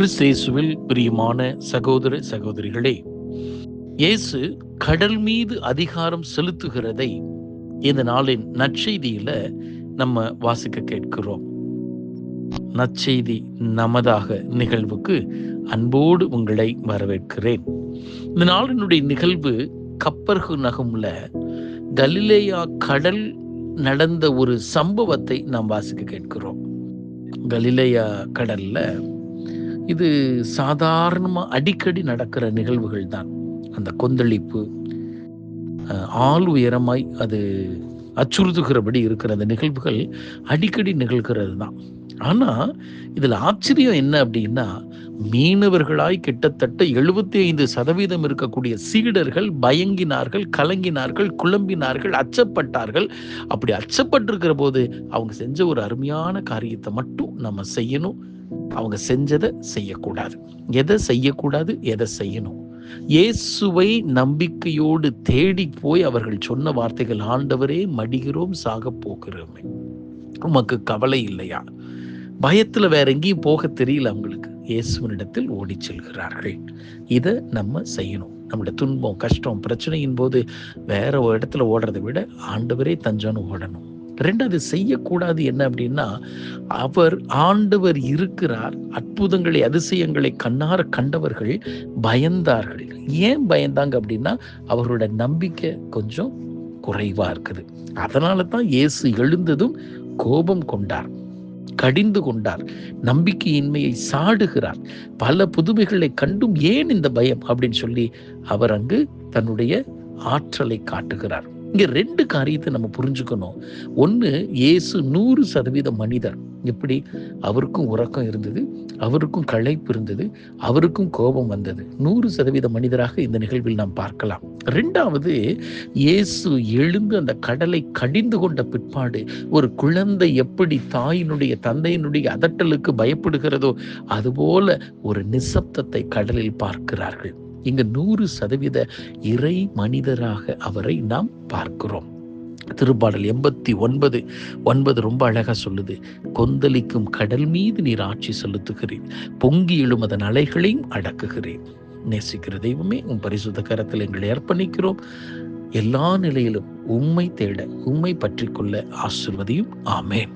கிறிஸ்தேசுவில் பிரியமான சகோதர சகோதரிகளே இயேசு கடல் மீது அதிகாரம் செலுத்துகிறதை இந்த நாளின் நற்செய்தியில நம்ம வாசிக்க கேட்கிறோம். நற்செய்தி நமதாக நிகழ்வுக்கு அன்போடு உங்களை வரவேற்கிறேன். இந்த நாளினுடைய நிகழ்வு கப்பர்கு நகம்ல கலிலேயா கடல் நடந்த ஒரு சம்பவத்தை நாம் வாசிக்க கேட்கிறோம். கலிலேயா கடல்ல இது சாதாரணமாக அடிக்கடி நடக்கிற நிகழ்வுகள் தான். அந்த கொந்தளிப்பு ஆள் உயரமாய் அது அச்சுறுத்துகிறபடி இருக்கிற அந்த நிகழ்வுகள் அடிக்கடி நிகழ்கிறது தான். ஆனால் இதில் ஆச்சரியம் என்ன அப்படின்னா மீனவர்களாய் கிட்டத்தட்ட எழுபத்தி ஐந்து சதவீதம் இருக்கக்கூடிய சீடர்கள் பயங்கினார்கள் கலங்கினார்கள் குழம்பினார்கள் அச்சப்பட்டார்கள். அப்படி அச்சப்பட்டிருக்கிற போது அவங்க செஞ்ச ஒரு அருமையான காரியத்தை மட்டும் நம்ம செய்யணும். அவங்க செஞ்சதை செய்யக்கூடாது. எதை செய்யக்கூடாது எதை செய்யணும்? இயேசுவை நம்பிக்கையோடு தேடி போய் அவர்கள் சொன்ன வார்த்தைகள் ஆண்டவரே மடிகிறோம் சாக போகிறோமே. உமக்கு கவலை இல்லையா? பயத்துல வேற எங்கேயும் போக தெரியல அவங்களுக்கு. இயேசுவனிடத்தில் ஓடி செல்கிறார்கள். இதை நம்ம செய்யணும். நம்முடைய துன்பம் கஷ்டம் பிரச்சனையின் போது வேற ஒரு இடத்துல ஓடுறதை விட ஆண்டவரே தஞ்சோன்னு ஓடணும். ரெண்டாவது செய்யக்கூடாது என்ன அப்படின்னா அவர் ஆண்டவர் இருக்கிறார் அற்புதங்களை அதிசயங்களை கண்ணார கண்டவர்கள் பயந்தார்கள். ஏன் பயந்தாங்க அப்படின்னா அவரோட நம்பிக்கை கொஞ்சம் குறைவா இருக்குது. அதனால தான் இயேசு எழுந்ததும் கோபம் கொண்டார் கடிந்து கொண்டார் நம்பிக்கையின்மையை சாடுகிறார். பல புதுமைகளை கண்டும் ஏன் இந்த பயம் அப்படின்னு சொல்லி அவர் அங்கு தன்னுடைய ஆற்றலை காட்டுகிறார். இங்க ரெண்டு காரியத்தை நம்ம புரிஞ்சுக்கணும். ஒன்று இயேசு நூறு சதவீத மனிதர். எப்படி? அவருக்கும் உறக்கம் இருந்தது அவருக்கும் களைப்பு இருந்தது அவருக்கும் கோபம் வந்தது. நூறு சதவீத மனிதராக இந்த நிகழ்வில் நாம் பார்க்கலாம். ரெண்டாவது இயேசு எழுந்து அந்த கடலை கடிந்து கொண்ட பிற்பாடு ஒரு குழந்தை எப்படி தாயினுடைய தந்தையினுடைய அதட்டலுக்கு பயப்படுகிறதோ அதுபோல ஒரு நிசப்தத்தை கடலில் பார்க்கிறார்கள். இங்கு நூறு சதவீத இறை மனிதராக அவரை நாம் பார்க்கிறோம். திருப்பாடல் எண்பத்தி ஒன்பது ஒன்பது ரொம்ப அழகா சொல்லுது கொந்தளிக்கும் கடல் மீது நீர் ஆட்சி செலுத்துகிறேன் பொங்கி எழும் அதன் அலைகளையும் அடக்குகிறேன். நேசிக்கிற தெய்வமே உன் பரிசுத்த கரத்தில் எங்களை அர்ப்பணிக்கிறோம். எல்லா நிலையிலும் உண்மை தேட உண்மை பற்றி கொள்ள ஆசிர்வதியும் ஆமேன்.